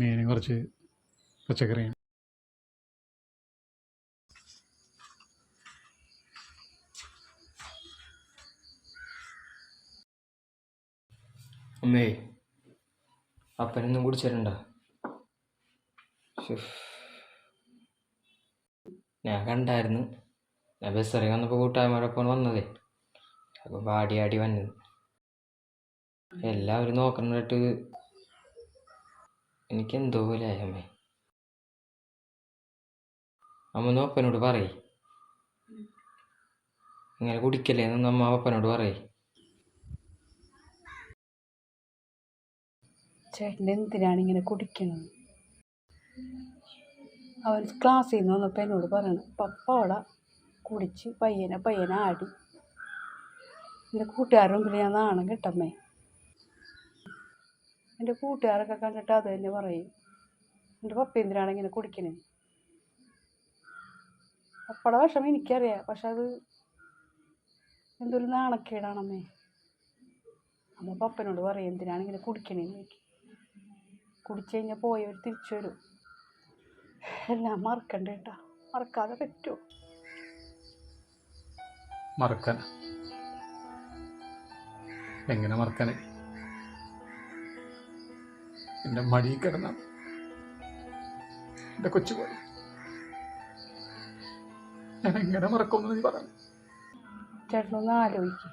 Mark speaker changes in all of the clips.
Speaker 1: മീനും കുറച്ച് പച്ചക്കറിയാണ്.
Speaker 2: അമ്മേ അപ്പനൊന്നും കൂടി ചേരണ്ട. ഞാൻ കണ്ടായിരുന്നു. ഞാൻ ബസ്സിറങ്ങി വന്നപ്പോൾ കൂട്ടായ്മയോടൊപ്പം വന്നതേ. അപ്പോൾ പാടി ആടി വന്നത്. എല്ലാവരും നോക്കണിട്ട് എനിക്ക് എന്തോ പോലെ ആയി അമ്മേ അമ്മ നോപ്പനോട് പറയ്. ഇങ്ങനെ കുടിക്കല്ലേ എന്നൊന്ന് അമ്മ അപ്പനോട് പറയ്.
Speaker 3: എന്തിനാണ് ഇങ്ങനെ കുടിക്കുന്നത് അവൻ ക്ലാസ്സിൽ നിന്ന് വന്നപ്പോൾ എന്നോട് പറയണം പപ്പോട കുടിച്ച് പയ്യനെ പയ്യനെ ആടി. എന്റെ കൂട്ടുകാരുടെ മുമ്പിൽ ഞാൻ നാണം കിട്ടമ്മേ. എന്റെ കൂട്ടുകാരൊക്കെ കണ്ടിട്ട് അത് തന്നെ പറയും. എന്റെ പപ്പ എന്തിനാണ് ഇങ്ങനെ കുടിക്കണേ? പപ്പയുടെ വിഷമം എനിക്കറിയാം. പക്ഷെ അത് എന്തൊരു നാണക്കേടാണമ്മേ. അമ്മ പപ്പനോട് പറയും എന്തിനാണ് ഇങ്ങനെ കുടിക്കണേന്ന് കുടിച്ചു കഴിഞ്ഞാൽ പോയവർ തിരിച്ചു വരും. എല്ലാം മറക്കണ്ട കേട്ടാ മറക്കാതെ പറ്റുമോ
Speaker 1: മറക്കാൻ. എങ്ങനെ മറക്കാൻ എന്റെ മടി കിടന്ന. എന്റെ കൊച്ചു പോയി. ഞാൻ എങ്ങനെ മറക്കുമെന്ന് നീ പറഞ്ഞു
Speaker 3: ചേട്ടനൊന്ന് ആലോചിക്കും.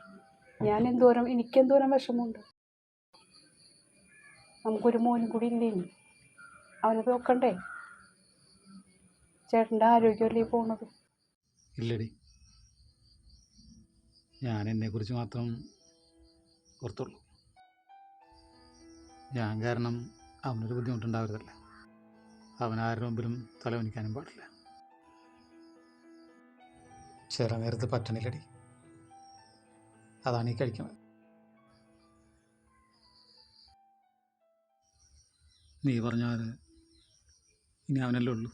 Speaker 3: ഞാൻ എന്തോരം എനിക്ക് എനിക്കെന്തോരം വിഷമമുണ്ട്. നമുക്കൊരു മോനും കൂടി ഇല്ലേ ഇനി അവനെ നോക്കണ്ടേ? ചേട്ടന്റെ ആരോഗ്യമല്ലേ പോണത്?
Speaker 1: ഇല്ലടി. ഞാൻ എന്നെക്കുറിച്ച് മാത്രം ഓർത്തുള്ളൂ. ഞാൻ കാരണം അവനൊരു ബുദ്ധിമുട്ടുണ്ടാവരുതല്ല. അവൻ ആരുടെ മുമ്പിലും തലവനിക്കാനും പാടില്ല. ചില നേരത്ത് പറ്റണില്ലടി. അതാണ് ഈ കഴിക്കുന്നത്. നീ പറഞ്ഞാൽ ഇനി അവനല്ലേ ഉള്ളൂ.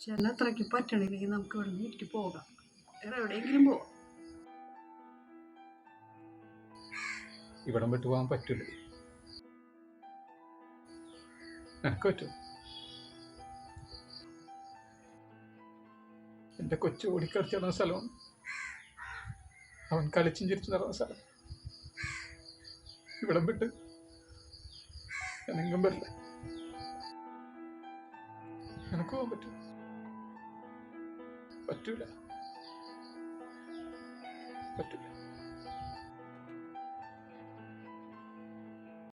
Speaker 3: ചില അത്രയ്ക്ക് പറ്റണില്ലെങ്കിൽ നമുക്ക് ഇവിടെ നിന്ന് ഇട്ട് പോകാം. വേറെ എവിടെയെങ്കിലും പോവാം.
Speaker 1: ഇവിടം വിട്ടു പോകാൻ പറ്റില്ല എനക്ക് പറ്റും. എന്റെ കൊച്ചു ഓടിക്കളിച്ച് നടന്ന സ്ഥലമാണ്. അവൻ കളിച്ചും ചിരിച്ചു നടന്ന സ്ഥലം. ഇവിടം വിട്ട് ഞാൻ പറ്റില്ല എനിക്ക് പോകാൻ പറ്റും. പറ്റൂല. പറ്റൂല.